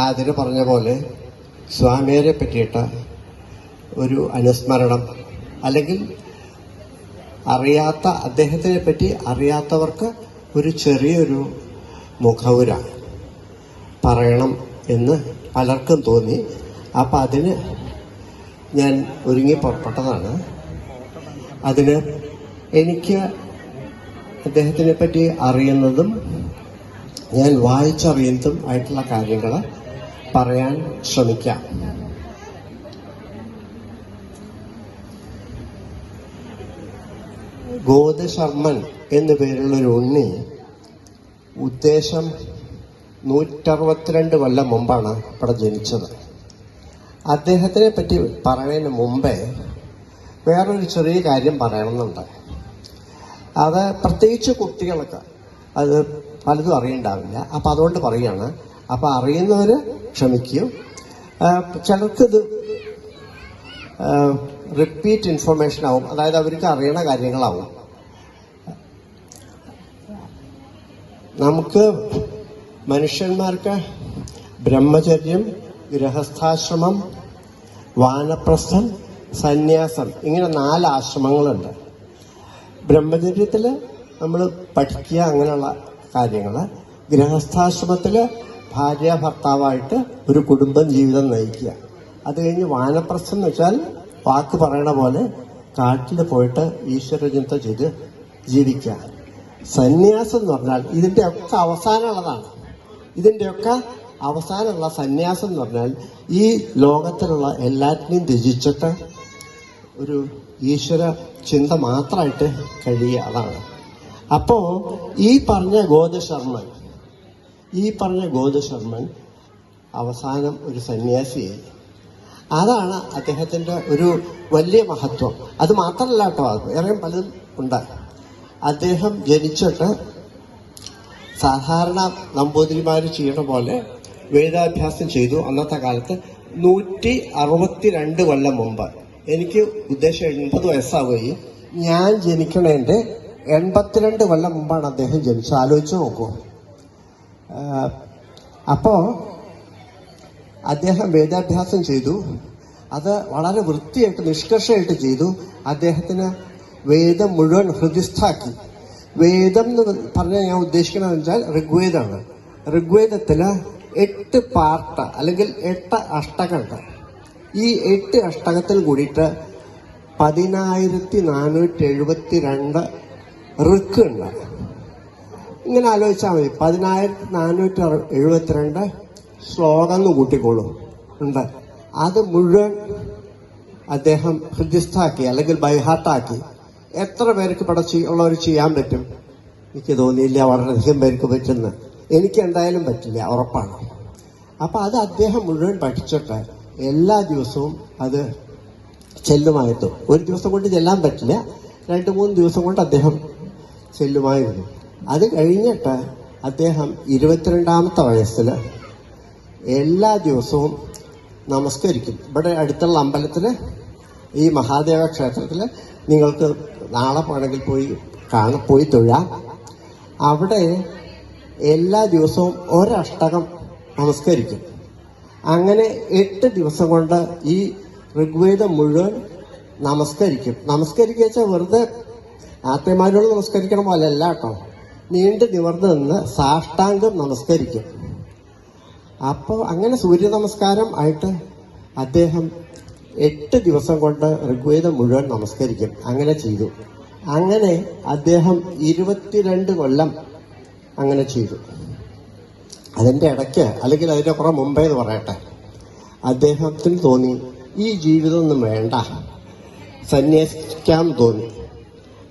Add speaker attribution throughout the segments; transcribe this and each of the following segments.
Speaker 1: അതിന് പറഞ്ഞ പോലെ സ്വാമിയെ പറ്റിയിട്ട ഒരു അനുസ്മരണം. അല്ലെങ്കിൽ അറിയാത്ത അദ്ദേഹത്തിനെ പറ്റി അറിയാത്തവർക്ക് ഒരു ചെറിയൊരു മുഖവുര പറയണം എന്ന് പലർക്കും തോന്നി. അപ്പം അതിന് ഞാൻ ഒരുങ്ങി പുറപ്പെട്ടതാണ്. അതിന് എനിക്ക് അദ്ദേഹത്തിനെ പറ്റി അറിയുന്നതും ഞാൻ വായിച്ചറിയുന്നതും ആയിട്ടുള്ള കാര്യങ്ങൾ പറയാൻ ശ്രമിക്കാം. ഗോദശർമ്മൻ എന്നു പേരുള്ള ഒരു ഉണ്ണി ഉദ്ദേശം നൂറ്ററുപത്തിരണ്ട് കൊല്ലം മുമ്പാണ് ഇവിടെ ജനിച്ചത്. അദ്ദേഹത്തിനെ പറ്റി പറയുന്നതിന് മുമ്പേ വേറൊരു ചെറിയ കാര്യം പറയണമെന്നുണ്ട്. അത് പ്രത്യേകിച്ച് കുട്ടികൾക്ക് അത് പലതും അറിയണ്ടാവില്ല. അപ്പം അതുകൊണ്ട് പറയുകയാണ് അപ്പം അറിയുന്നവർ ക്ഷമിക്കും. ചിലർക്കിത് റിപ്പീറ്റ് ഇൻഫർമേഷൻ ആവും. അതായത് അവർക്ക് അറിയണ കാര്യങ്ങളാവും. നമുക്ക് മനുഷ്യന്മാർക്ക് ബ്രഹ്മചര്യം ഗൃഹസ്ഥാശ്രമം വാനപ്രസ്ഥം സന്യാസം ഇങ്ങനെ നാല് ആശ്രമങ്ങളുണ്ട്. ബ്രഹ്മചര്യത്തിൽ നമ്മൾ പഠിക്കുക അങ്ങനെയുള്ള കാര്യങ്ങൾ ഗൃഹസ്ഥാശ്രമത്തിൽ ഭാര്യ ഭർത്താവായിട്ട് ഒരു കുടുംബം ജീവിതം നയിക്കുക. അത് കഴിഞ്ഞ് വാനപ്രസ്ഥം എന്ന് വെച്ചാൽ വാക്ക് പറയണ പോലെ കാട്ടിൽ പോയിട്ട് ഈശ്വരചിന്ത ചെയ്ത് ജീവിക്കുക. സന്യാസം എന്ന് പറഞ്ഞാൽ ഇതിന്റെ ഒക്കെ അവസാനമുള്ളതാണ്. ഇതിന്റെയൊക്കെ അവസാനമുള്ള സന്യാസം എന്ന് പറഞ്ഞാൽ ഈ ലോകത്തിലുള്ള എല്ലാറ്റിനെയും രചിച്ചിട്ട് ഒരു ഈശ്വര ചിന്ത മാത്രമായിട്ട് കഴിയുക അതാണ്. അപ്പോൾ ഈ പറഞ്ഞ ഗോദശർമ്മൻ ഈ പറഞ്ഞ ഗോദശർമ്മൻ അവസാനം ഒരു സന്യാസിയായി അതാണ് അദ്ദേഹത്തിന്റെ ഒരു വലിയ മഹത്വം. അത് മാത്രമല്ല കേട്ടോ വേറെ പലതും ഉണ്ട്. അദ്ദേഹം ജനിച്ചിട്ട് സാധാരണ നമ്പൂതിരിമാർ ചെയ്യണ പോലെ വേദാഭ്യാസം ചെയ്തു. അന്നത്തെ കാലത്ത് നൂറ്റി അറുപത്തി രണ്ട് കൊല്ലം മുമ്പ്. എനിക്ക് ഉദ്ദേശം എൺപത് വയസ്സാവുകയും ഞാൻ ജനിക്കണേന്റെ എൺപത്തിരണ്ട് കൊല്ലം മുമ്പാണ് അദ്ദേഹം ജനിച്ചത്. ആലോചിച്ച് നോക്കൂ. ആഹ് അപ്പോ അദ്ദേഹം വേദാഭ്യാസം ചെയ്തു. അത് വളരെ വൃത്തിയായിട്ട് നിഷ്കർഷമായിട്ട് ചെയ്തു. അദ്ദേഹത്തിന് വേദം മുഴുവൻ ഹൃദിസ്ഥാക്കി വേദം എന്ന് പറഞ്ഞാൽ ഞാൻ ഉദ്ദേശിക്കുന്നത് വെച്ചാൽ ഋഗ്വേദമാണ്. ഋഗ്വേദത്തിൽ എട്ട് പാർട്ട് അല്ലെങ്കിൽ എട്ട് അഷ്ടകങ്ങൾ. ഈ എട്ട് അഷ്ടകത്തിൽ കൂടിയിട്ട് പതിനായിരത്തി നാനൂറ്റി എഴുപത്തി രണ്ട് ഋക്ക് ഉണ്ട്. ഇങ്ങനെ ആലോചിച്ചാൽ മതി. പതിനായിരത്തി നാനൂറ്റി എഴുപത്തിരണ്ട് ശ്ലോകം എന്ന് കൂട്ടിക്കോളും ഉണ്ട്. അത് മുഴുവൻ അദ്ദേഹം ഹൃദ്യസ്ഥാക്കി അല്ലെങ്കിൽ ബൈഹാർട്ടാക്കി എത്ര പേർക്ക് ഇവിടെ ഉള്ളവർ ചെയ്യാൻ പറ്റും? എനിക്ക് തോന്നിയില്ല വളരെയധികം പേർക്ക് പറ്റുന്ന എനിക്ക് എന്തായാലും പറ്റില്ല ഉറപ്പാണ്. അപ്പം അത് അദ്ദേഹം മുഴുവൻ പഠിച്ചിട്ട് എല്ലാ ദിവസവും അത് ചെല്ലുമായിരുന്നു. ഒരു ദിവസം കൊണ്ട് ചെല്ലാൻ പറ്റില്ല. രണ്ട് മൂന്ന് ദിവസം കൊണ്ട് അദ്ദേഹം ചെല്ലുമായിരുന്നു. അത് കഴിഞ്ഞിട്ട് അദ്ദേഹം ഇരുപത്തിരണ്ടാമത്തെ വയസ്സിൽ എല്ലാ ദിവസവും നമസ്കരിക്കും. ഇവിടെ അടുത്തുള്ള അമ്പലത്തിൽ ഈ മഹാദേവ ക്ഷേത്രത്തിൽ നിങ്ങൾക്ക് നാളെ പോകണമെങ്കിൽ പോയി കാണ പോയി തൊഴാം. അവിടെ എല്ലാ ദിവസവും ഒരഷ്ടകം നമസ്കരിക്കും. അങ്ങനെ എട്ട് ദിവസം കൊണ്ട് ഈ ഋഗ്വേദം മുഴുവൻ നമസ്കരിക്കും. നമസ്കരിക്കുക വെച്ചാൽ വെറുതെ ആത്മാരോട് നമസ്കരിക്കണം പോലെ അല്ല കേട്ടോ. നീണ്ടു നിവർന്ന് നിന്ന് സാഷ്ടാംഗം നമസ്കരിക്കും. അപ്പോൾ അങ്ങനെ സൂര്യ നമസ്കാരം ആയിട്ട് അദ്ദേഹം എട്ട് ദിവസം കൊണ്ട് ഋഗ്വേദം മുഴുവൻ നമസ്കരിക്കും. അങ്ങനെ ചെയ്തു. അങ്ങനെ അദ്ദേഹം ഇരുപത്തിരണ്ട് കൊല്ലം അങ്ങനെ ചെയ്തു. അതിന്റെ ഇടയ്ക്ക് അല്ലെങ്കിൽ അതിന്റെ കുറെ മുമ്പേ എന്ന് പറയട്ടെ അദ്ദേഹത്തിന് തോന്നി ഈ ജീവിതം ഒന്നും വേണ്ട സന്യസിക്കാൻ തോന്നി.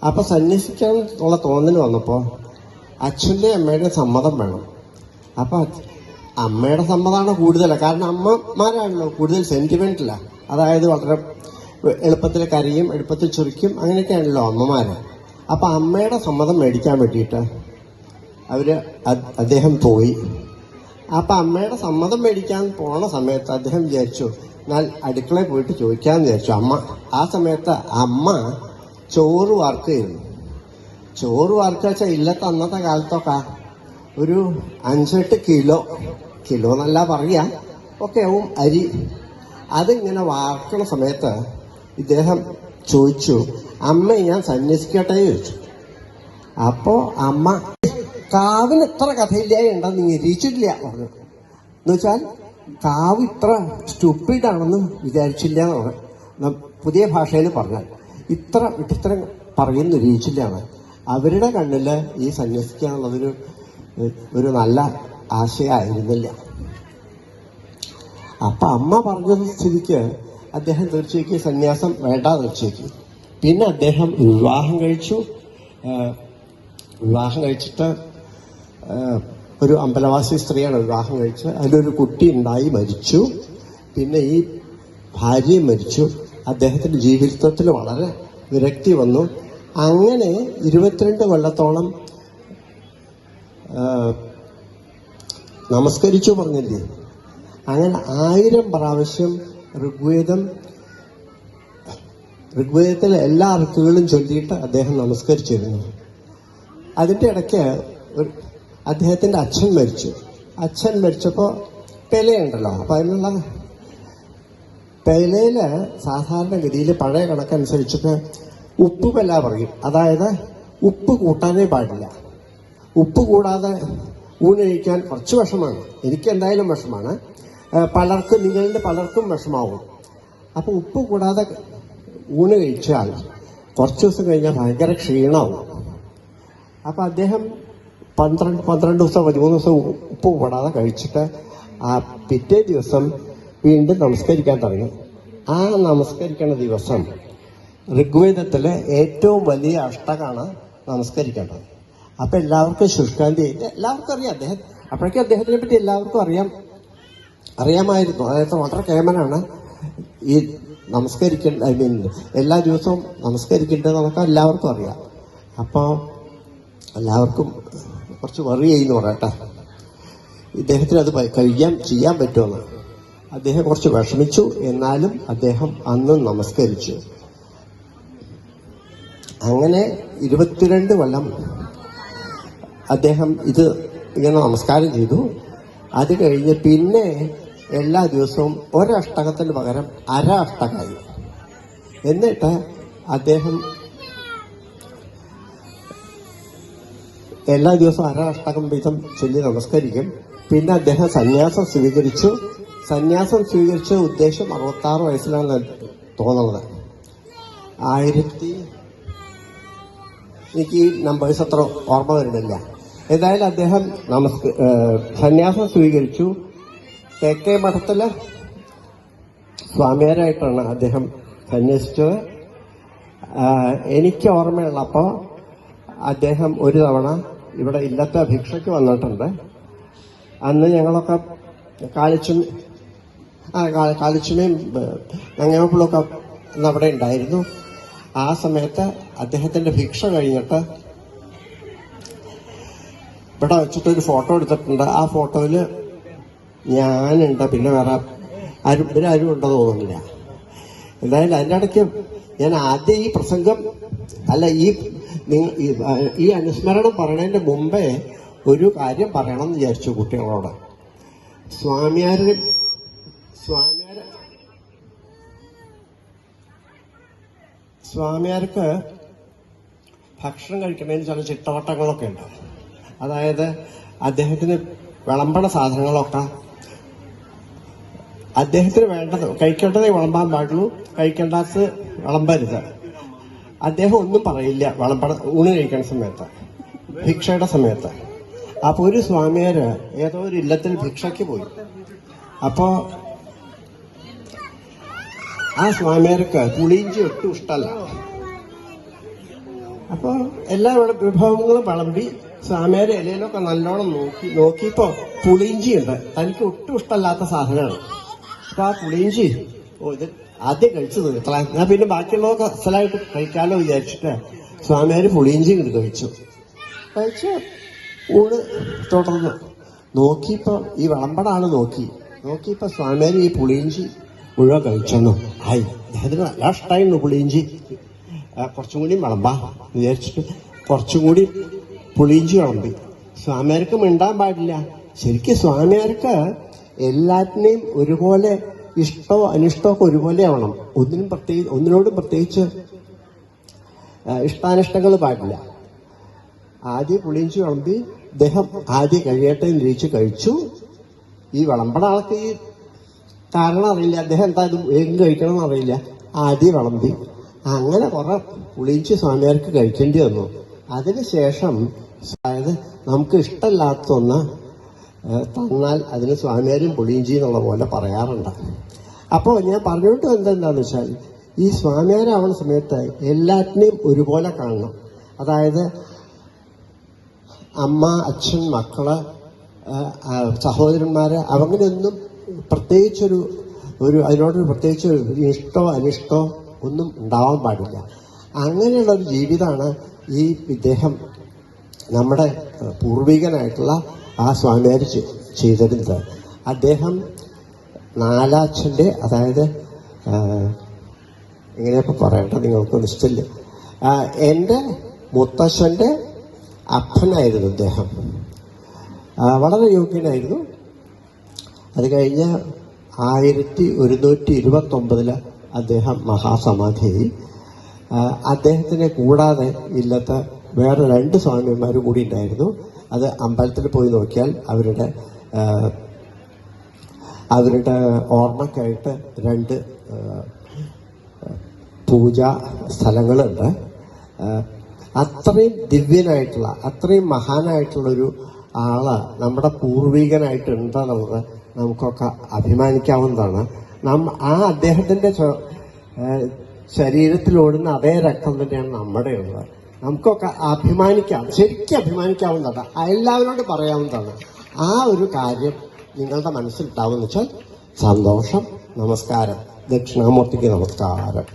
Speaker 1: അപ്പോൾ സന്യസിക്കാൻ ഉള്ള തോന്നൽ വന്നപ്പോൾ അച്ഛന്റെ അമ്മയുടെ സമ്മതം വേണം. അപ്പൊ അമ്മയുടെ സമ്മതമാണ് കൂടുതൽ. കാരണം അമ്മമാരാണല്ലോ കൂടുതൽ സെന്റിമെന്റില്ല അതായത് വളരെ എളുപ്പത്തിൽ കരയും എളുപ്പത്തിൽ ചുരുക്കും അങ്ങനെയൊക്കെയാണല്ലോ അമ്മമാര്. അപ്പൊ അമ്മയുടെ സമ്മതം മേടിക്കാൻ വേണ്ടിയിട്ട് അവർ അദ്ദേഹം പോയി. അപ്പൊ അമ്മയുടെ സമ്മതം മേടിക്കാൻ പോണ സമയത്ത് അദ്ദേഹം വിചാരിച്ചു എന്നാൽ അടുക്കളയിൽ പോയിട്ട് ചോദിക്കാന്ന് വിചാരിച്ചു. അമ്മ ആ സമയത്ത് അമ്മ ചോറ് വാർക്കുകയായിരുന്നു ചോറ് വാർക്കുക വെച്ചാൽ ഇല്ലത്തെ അന്നത്തെ കാലത്തൊക്കെ ഒരു അഞ്ചെട്ട് കിലോ കിലോ എന്നല്ല പറയാം ഒക്കെ ആവും അരി. അതിങ്ങനെ വാർക്കണ സമയത്ത് ഇദ്ദേഹം ചോദിച്ചു അമ്മ ഞാൻ സന്യസിക്കട്ടെ? ചോദിച്ചു. അപ്പോ അമ്മ കാവിന് ഇത്ര കഥയില്ല? ഉണ്ടെന്ന് നിരീക്ഷിച്ചില്ല പറഞ്ഞു. എന്നുവെച്ചാൽ കാവ് ഇത്ര സ്റ്റുപ്പിഡാണെന്ന് വിചാരിച്ചില്ല എന്ന് പറഞ്ഞു. പുതിയ ഭാഷയിൽ പറഞ്ഞാൽ ഇത്ര ഇത്തരം പറയുന്ന നിരീക്ഷിച്ചില്ല എന്ന് അവരുടെ കണ്ണിൽ ഈ സന്യസിക്കുക എന്നുള്ളതൊരു ഒരു നല്ല ആശയമായിരുന്നില്ല അപ്പൊ അമ്മ പറഞ്ഞത് സ്ഥിതിക്ക് അദ്ദേഹം തീർച്ചയായും സന്യാസം വേണ്ട തീർച്ചയായും പിന്നെ അദ്ദേഹം വിവാഹം കഴിച്ചു. വിവാഹം കഴിച്ചിട്ട് ഒരു അമ്പലവാസി സ്ത്രീയാണ് വിവാഹം കഴിച്ചത്. അതിലൊരു കുട്ടി ഉണ്ടായി മരിച്ചു. പിന്നെ ഈ ഭാര്യയും മരിച്ചു. അദ്ദേഹത്തിന്റെ ജീവിതത്തിൽ വളരെ വിരക്തി വന്നു. അങ്ങനെ ഇരുപത്തിരണ്ട് കൊല്ലത്തോളം നമസ്കരിച്ചു പറഞ്ഞില്ലേ? അങ്ങനെ ആയിരം പ്രാവശ്യം ഋഗ്വേദം ഋഗ്വേദത്തിലെ എല്ലാ അർത്ഥങ്ങളും ചൊല്ലിയിട്ട് അദ്ദേഹം നമസ്കരിച്ചിരുന്നു. അതിന്റെ ഇടയ്ക്ക് അദ്ദേഹത്തിന്റെ അച്ഛൻ മരിച്ചു. അച്ഛൻ മരിച്ചപ്പോൾ പെലയുണ്ടല്ലോ. അപ്പം അതിനുള്ള പെലയിൽ സാധാരണഗതിയിൽ പഴയ കണക്കനുസരിച്ചിട്ട് ഉപ്പ് വല്ല പറയും. അതായത് ഉപ്പ് കൂട്ടാനേ പാടില്ല. ഉപ്പ് കൂടാതെ ഊണഴിക്കാൻ കുറച്ച് വിഷമാണ് എനിക്ക് എന്തായാലും വിഷമാണ് പലർക്കും നിങ്ങളുടെ പലർക്കും വിഷമാവും. അപ്പോൾ ഉപ്പ് കൂടാതെ ഊണ് കഴിച്ചാൽ കുറച്ച് ദിവസം കഴിഞ്ഞാൽ ഭയങ്കര ക്ഷീണമാവും അപ്പം അദ്ദേഹം പന്ത്രണ്ട് പന്ത്രണ്ട് ദിവസം പതിമൂന്ന് ദിവസം ഉപ്പ് കൂടാതെ കഴിച്ചിട്ട് ആ പിറ്റേ ദിവസം വീണ്ടും നമസ്കരിക്കാൻ തുടങ്ങി. ആ നമസ്കരിക്കുന്ന ദിവസം ഋഗ്വേദത്തിലെ ഏറ്റവും വലിയ അഷ്ടകാണ് നമസ്കരിക്കേണ്ടത്. അപ്പൊ എല്ലാവർക്കും ശുഷ്കാന്തി എല്ലാവർക്കും അറിയാം. അദ്ദേഹം അപ്പോഴേക്കും അദ്ദേഹത്തിനെ പറ്റി എല്ലാവർക്കും അറിയാം. അറിയാമായിരുന്നു. അതായത് വളരെ കേമനാണ്. ഈ നമസ്കരിക്കേണ്ട ഐ മീൻ എല്ലാ ദിവസവും നമസ്കരിക്കേണ്ടത് നമുക്ക് എല്ലാവർക്കും അറിയാം. അപ്പോൾ എല്ലാവർക്കും കുറച്ച് വറി ചെയ്യുന്നു പറയട്ടെ. ഇദ്ദേഹത്തിന് അത് കഴിയാൻ ചെയ്യാൻ പറ്റുമെന്ന്. അദ്ദേഹം കുറച്ച് വിഷമിച്ചു. എന്നാലും അദ്ദേഹം അന്നും നമസ്കരിച്ചു. അങ്ങനെ ഇരുപത്തിരണ്ട് കൊല്ലം അദ്ദേഹം ഇത് ഇങ്ങനെ നമസ്കാരം ചെയ്തു. അത് കഴിഞ്ഞ് പിന്നെ എല്ലാ ദിവസവും ഒരഷ്ടകത്തിന് പകരം അര അഷ്ടകമായി എന്നിട്ട് അദ്ദേഹം എല്ലാ ദിവസവും അര അഷ്ടകം വീതം ചൊല്ലി നമസ്കരിക്കും. പിന്നെ അദ്ദേഹം സന്യാസം സ്വീകരിച്ചു. സന്യാസം സ്വീകരിച്ച ഉദ്ദേശം അറുപത്താറ് വയസ്സിലാണ് തോന്നുന്നത്. ആയിരത്തി എനിക്ക് ഈ നമ്പേഴ്സ് അത്ര ഓർമ്മ വരുന്നില്ല. ഏതായാലും അദ്ദേഹം നമസ്ക സന്യാസം സ്വീകരിച്ചു. തെക്കേ മഠത്തിൽ സ്വാമിയാരായിട്ടാണ് അദ്ദേഹം സന്യസിച്ചത്. എനിക്ക് ഓർമ്മയുള്ളപ്പോൾ അദ്ദേഹം ഒരു തവണ ഇവിടെ ഇല്ലാത്ത ഭിക്ഷയ്ക്ക് വന്നിട്ടുണ്ട്. അന്ന് ഞങ്ങളൊക്കെ കാളിച്ചും ആ കാ- കാലിച്ചുമയും ഞങ്ങൾക്കുള്ളൊക്കെ അന്ന് അവിടെ ഉണ്ടായിരുന്നു. ആ സമയത്ത് അദ്ദേഹത്തിന്റെ ഭിക്ഷ കഴിഞ്ഞിട്ട് ഇവിടെ വെച്ചിട്ട് ഒരു ഫോട്ടോ എടുത്തിട്ടുണ്ട്. ആ ഫോട്ടോയിൽ ഞാനുണ്ട്. പിന്നെ വേറെ ആരും പിന്നെ ആരും ഉണ്ടോ തോന്നുന്നില്ല. എന്തായാലും അതിന്റെ ഇടയ്ക്ക് ഞാൻ ആദ്യം ഈ പ്രസംഗം അല്ല ഈ ഈ- അനുസ്മരണം പറയണതിന്റെ മുമ്പേ ഒരു കാര്യം പറയണം എന്ന് വിചാരിച്ചു കുട്ടികളോട്. സ്വാമിയാർ സ്വാമിയാര് സ്വാമിയാർക്ക് ഭക്ഷണം കഴിക്കുന്നതിന് ചില ചിട്ടവട്ടങ്ങളൊക്കെ ഉണ്ട്. അതായത് അദ്ദേഹത്തിന് വിളമ്പണ സാധനങ്ങളൊക്കെ അദ്ദേഹത്തിന് വേണ്ടത് കഴിക്കേണ്ടതേ വിളമ്പാൻ പാടുള്ളൂ കഴിക്കേണ്ടാത്ത വിളമ്പരുത്. അദ്ദേഹം ഒന്നും പറയില്ല വിളമ്പണ ഊണ് കഴിക്കണ സമയത്ത് ഭിക്ഷയുടെ സമയത്ത്. അപ്പോൾ ഒരു സ്വാമിയാർ ഏതോ ഒരു ഇല്ലത്തിൽ ഭിക്ഷയ്ക്ക് പോയി. അപ്പോ ആ സ്വാമിയാർക്ക് പുളിയിഞ്ചി ഒട്ടും ഇഷ്ടമല്ല. അപ്പൊ എല്ലാ വിഭവങ്ങളും വിളമ്പി സ്വാമിയാരെ ഇലയിലൊക്കെ നല്ലോണം നോക്കി നോക്കിയപ്പോ പുളിയിഞ്ചി ഉണ്ട്. തനിക്ക് ഒട്ടും ഇഷ്ടമല്ലാത്ത സാധനമാണ്. അപ്പൊ ആ പുളിയിഞ്ചി ഓ ഇത് ആദ്യം കഴിച്ചു തീർത്തളാം ഞാൻ പിന്നെ ബാക്കിയുള്ളതൊക്കെ അസലായിട്ട് കഴിക്കാലോ വിചാരിച്ചിട്ട് സ്വാമിയാര് പുളിയിഞ്ചി ഇങ്ങോട്ട് കഴിച്ചു. കഴിച്ച് ഊട് തുടർന്ന്. നോക്കിയപ്പോ ഈ വളമ്പടാണ് നോക്കി. നോക്കിയപ്പോ സ്വാമിയാര് ഈ പുളിയിഞ്ചി മുഴുവൻ കഴിച്ചെന്നു ആയി അദ്ദേഹത്തിന് നല്ല ഇഷ്ടമായിരുന്നു പുളിയിഞ്ചി കുറച്ചും കൂടി വിളമ്പാ വിചാരിച്ചിട്ട് കുറച്ചും കൂടി പുളിയിഞ്ചി വിളമ്പി സ്വാമിയാർക്ക് മിണ്ടാൻ പാടില്ല. ശരിക്കും സ്വാമിയാർക്ക് എല്ലാറ്റിനെയും ഒരുപോലെ ഇഷ്ടമോ അനിഷ്ടമോ ഒക്കെ ഒരുപോലെ ആവണം. ഒന്നിനും പ്രത്യേകിച്ച് ഒന്നിനോടും പ്രത്യേകിച്ച് ഇഷ്ടാനിഷ്ടങ്ങൾ പാടില്ല. ആദ്യം പുളിയിഞ്ചി വിളമ്പി അദ്ദേഹം ആദ്യം കഴിയട്ടെ എന്ന് ഇരിച്ച് കഴിച്ചു. ഈ വിളമ്പണ ആൾക്ക് ഈ കാരണം അറിയില്ല. അദ്ദേഹം എന്താ ഇത് എങ്ങ് കഴിക്കണം എന്ന് അറിയില്ല. ആദ്യം വളമ്പി. അങ്ങനെ കുറെ പുളിച്ച് സ്വാമിയാർക്ക് കഴിക്കേണ്ടി വന്നു. അതിനുശേഷം അതായത് നമുക്ക് ഇഷ്ടമില്ലാത്തൊന്ന് തന്നാൽ അതിന് സ്വാമിയാരും പുളിയിഞ്ചി എന്നുള്ള പോലെ പറയാറുണ്ട്. അപ്പോൾ ഞാൻ പറഞ്ഞുകൊണ്ട് എന്തെന്താണെന്ന് വെച്ചാൽ ഈ സ്വാമിയാരാവുന്ന സമയത്ത് എല്ലാറ്റിനെയും ഒരുപോലെ കാണണം. അതായത് അമ്മ അച്ഛൻ മക്കൾ സഹോദരന്മാർ അവങ്ങനെയൊന്നും പ്രത്യേകിച്ചൊരു ഒരു അതിനോടൊരു പ്രത്യേകിച്ച് ഇഷ്ടോ അനിഷ്ടോ ഒന്നും ഉണ്ടാവാൻ പാടില്ല. അങ്ങനെയുള്ള ഒരു ജീവിതമാണ് ഈ ഇദ്ദേഹം നമ്മുടെ പൂർവികനായിട്ടുള്ള ആ സ്വാമിയാർ ചെയ്തിരുന്നത്. അദ്ദേഹം നാലാച്ഛന്റെ അതായത് എങ്ങനെയപ്പോൾ എങ്ങനെയപ്പോ പറയട്ടെ നിങ്ങൾക്ക് നിശ്ചയില്ല എന്റെ മുത്തശ്ശന്റെ അപ്പനായിരുന്നു അദ്ദേഹം വളരെ യോഗ്യനായിരുന്നു. അത് കഴിഞ്ഞ് ആയിരത്തി ഒരുന്നൂറ്റി ഇരുപത്തി ഒമ്പതിൽ അദ്ദേഹം മഹാസമാധിയായി. അദ്ദേഹത്തിനെ കൂടാതെ ഇല്ലത്തെ വേറെ രണ്ട് സ്വാമിമാരും കൂടി ഉണ്ടായിരുന്നു. അത് അമ്പലത്തിൽ പോയി നോക്കിയാൽ അവരുടെ അവരുടെ ഓർമ്മക്കായിട്ട് രണ്ട് പൂജാ സ്ഥലങ്ങളുണ്ട്. അത്രയും ദിവ്യനായിട്ടുള്ള അത്രയും മഹാനായിട്ടുള്ളൊരു ആൾ നമ്മുടെ പൂർവികനായിട്ടുണ്ടെന്നുള്ളത് നമുക്കൊക്കെ അഭിമാനിക്കാവുന്നതാണ്. നാം ആ ഓടുന്ന ശരീരത്തിലോടുന്ന അതേ രക്തം തന്നെയാണ് നമ്മുടെ ഉള്ളത്. നമുക്കൊക്കെ അഭിമാനിക്കാം ശരിക്കും അഭിമാനിക്കാവുന്നതാണ്. എല്ലാവരോടും പറയാവുന്നതാണ് ആ ഒരു കാര്യം നിങ്ങളുടെ മനസ്സിലുണ്ടാവുമെന്ന് വെച്ചാൽ സന്തോഷം നമസ്കാരം ദക്ഷിണാമൂർത്തിക്ക് നമസ്കാരം.